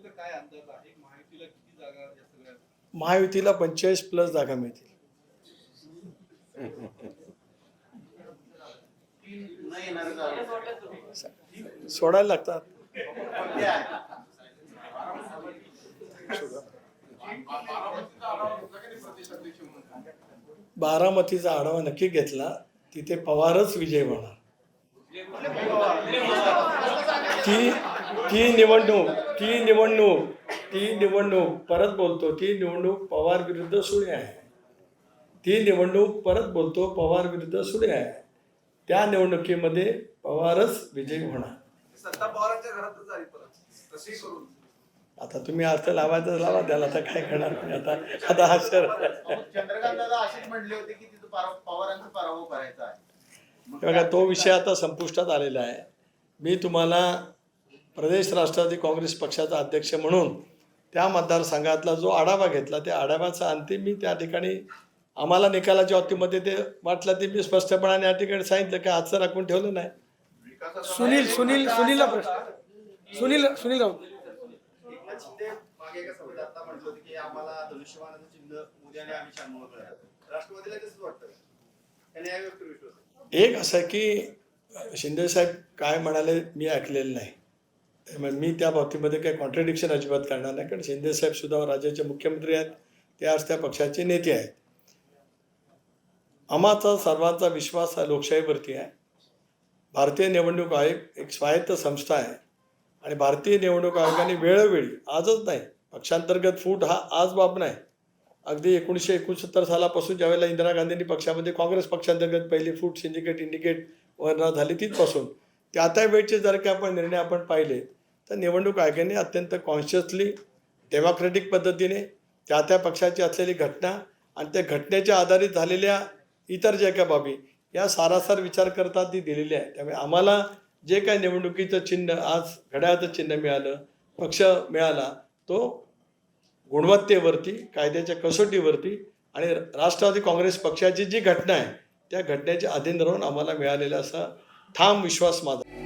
निवडणुकीचा काय अंदाज आहे? महायुतीला किती जागा या सगळ्या? महायुतीला पंचेचाळीस प्लस जागा मिळतील. सोडायला लागतात. बारामतीचा आढावा नक्की घेतला तिथे पवारच विजय होणार. ती ती निवडणूक ती निवडणूक ती निवडणूक परत बोलतो ती निवडणूक पवार विरुद्ध सुळे आहे. ती निवडणूक परत बोलतो पवार विरुद्ध सुळे आहे. त्या निवडणुकीमध्ये पवारच विजयी होणार. सत्ता पवारांच्या घरातच झाली परत. तशी करून. आता तुम्ही अर्थ लावायचं लावा त्याला आता काय करणार नाही आता? आता हा शर चंद्रकांत दादा अशीच म्हणले होते की तिथं परा- पवारांचा पराभव करायचा आहे. मग बघा तो विषय आता संपुष्टात आलेला आहे. मी तुम्हाला प्रदेश राष्ट्रवादी काँग्रेस पक्षाचा अध्यक्ष म्हणून त्या मतदारसंघातला जो आढावा घेतला त्या आढाव्याचा अंतिम मी त्या ठिकाणी आम्हाला निकालाच्या बाबतीमध्ये ते वाटलं ते मी स्पष्टपणाने या ठिकाणी सांगितलं की हातचं राखून ठेवलं नाही. सुनील सुनील सुनीलला प्रश्न. सुनील सुनील राऊत. शिंदे एका की असं की शिंदेसाहेब काय म्हणाले मी ऐकलेलं नाही. मी त्या बाबतीमध्ये काही कॉन्ट्रडिक्शन अजिबात करणार नाही. कारण शिंदेसाहेबसुद्धा राज्याचे मुख्यमंत्री आहेत. ते आज त्या पक्षाचे नेते आहेत. आम्हाचा सर्वांचा विश्वास हा लोकशाहीवरती आहे. भारतीय निवडणूक आयोग एक स्वायत्त संस्था आहे. आणि भारतीय निवडणूक आयोगाने वेळोवेळी आजच नाही पक्षांतर्गत फूट हा आज बाब नाही. अगदी एकोणीसशे एकोणसत्तर सालापासून ज्यावेळेला इंदिरा गांधींनी पक्षामध्ये काँग्रेस पक्षांतर्गत पहिली फूट सिंडिकेट इंडिकेट वर्णना झाली तिथपासून त्या त्या वेळचे जर का आपण निर्णय आपण पाहिले तर निवडणूक आयोगाने अत्यंत कॉन्शियसली डेमोक्रेटिक पद्धतीने त्या त्या पक्षाची असलेली घटना आणि त्या घटनेच्या आधारित झालेल्या इतर ज्या काही बाबी या सारासार विचार करता ती दिलेली आहे. त्यामुळे आम्हाला जे काय निवडणुकीचं चिन्ह आज घड्याळाचं चिन्ह मिळालं पक्ष मिळाला तो गुणवत्तेवरती कायद्याच्या कसोटीवरती आणि राष्ट्रवादी काँग्रेस पक्षाची जी घटना आहे त्या घटनेच्या अधीन राहून आम्हाला मिळालेला असा ठाम विश्वास माझा